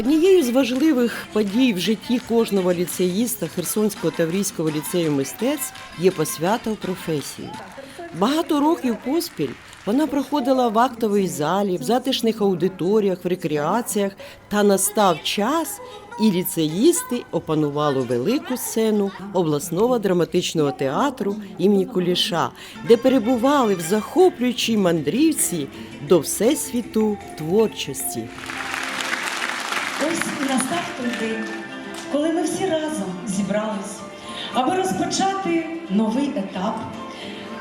Однією з важливих подій в житті кожного ліцеїста Херсонського Таврійського ліцею мистецтв є посвята в професію. Багато років поспіль вона проходила в актовій залі, в затишних аудиторіях, в рекреаціях, та настав час, і ліцеїсти опанували велику сцену обласного драматичного театру імені Куліша, де перебували в захоплюючій мандрівці до всесвіту творчості. Той день, коли ми всі разом зібрались, аби розпочати новий етап,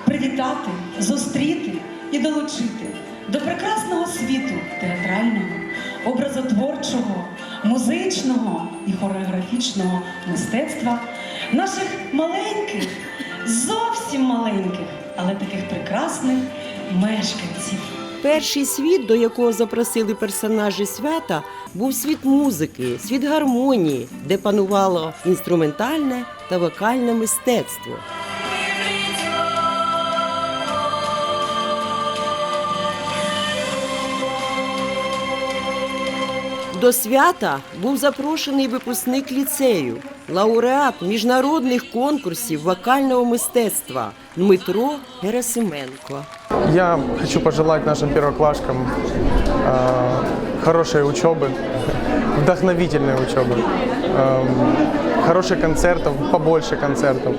привітати, зустріти і долучити до прекрасного світу театрального, образотворчого, музичного і хореографічного мистецтва наших маленьких, зовсім маленьких, але таких прекрасних мешканців. Перший світ, до якого запросили персонажі свята, був світ музики, світ гармонії, де панувало інструментальне та вокальне мистецтво. До свята був запрошений випускник ліцею, лауреат міжнародних конкурсів вокального мистецтва Дмитро Герасименко. Я хочу пожелать нашим первоклашкам э, хорошей учебы, вдохновительной учебы, эм, хороших концертов, побольше концертов,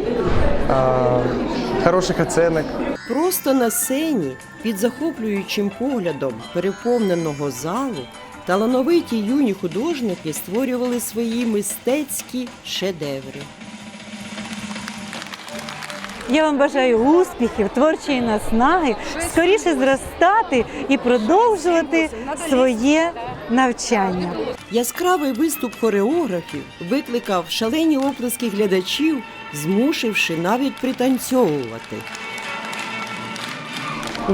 э, хороших оценок. Просто на сцені під захоплюючим поглядом переповненого залу талановиті юні художники створювали свої мистецькі шедеври. Я вам бажаю успіхів, творчої наснаги, скоріше зростати і продовжувати своє навчання. Яскравий виступ хореографів викликав шалені оплески глядачів, змусивши навіть пританцьовувати.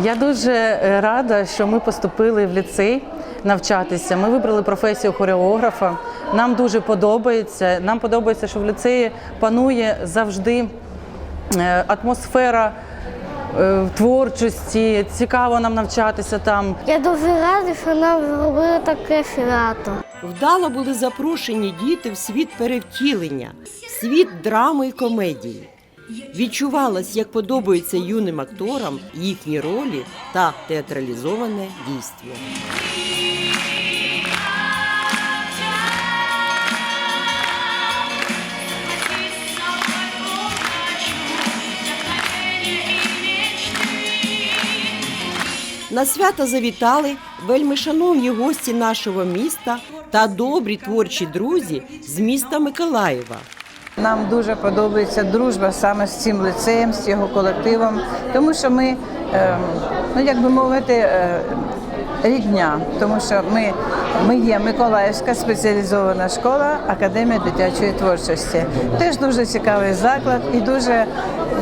Я дуже е, рада, що ми поступили в ліцей навчатися. Ми вибрали професію хореографа. Нам дуже подобається. Нам подобається, що в ліцеї панує завжди атмосфера е, творчості. Цікаво нам навчатися там. Я дуже рада, що нам зробили таке свято. Вдало були запрошені діти в світ перевтілення, світ драми і комедії. Відчувалось, як подобаються юним акторам їхні ролі та театралізоване дійство. На свято завітали вельми шановні гості нашого міста та добрі творчі друзі з міста Миколаєва. Нам дуже подобається дружба саме з цим лицеєм, з його колективом, тому що ми, е, ну як би мовити, е, рідня, тому що ми, ми є Миколаївська спеціалізована школа Академія дитячої творчості. Теж дуже цікавий заклад і дуже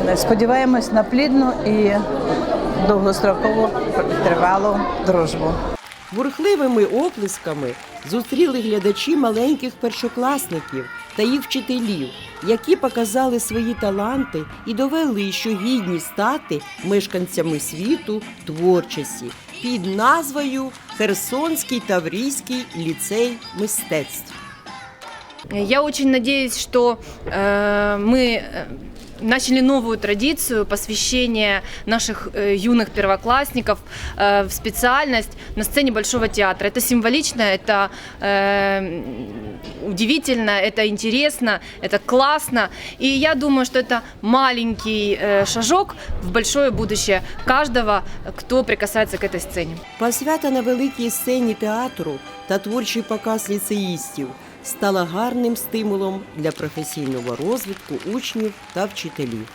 е, сподіваємось на плідну і довгострокову тривалу дружбу. Бурхливими оплесками зустріли глядачі маленьких першокласників та їх вчителів, які показали свої таланти і довели, що гідні стати мешканцями світу творчості під назвою Херсонський Таврійський ліцей мистецтв. Я очень надеюсь, что э, мы э, начали новую традицию посвящения наших э, юных первоклассников э, в специальность на сцене Большого театра. Это символично, это э, удивительно, это интересно, это классно. И я думаю, что это маленький э, шажок в большое будущее каждого, кто прикасается к этой сцене. Посвята на великій сцені театру та творчий показ ліцеїстів стала гарним стимулом для професійного розвитку учнів та вчителів.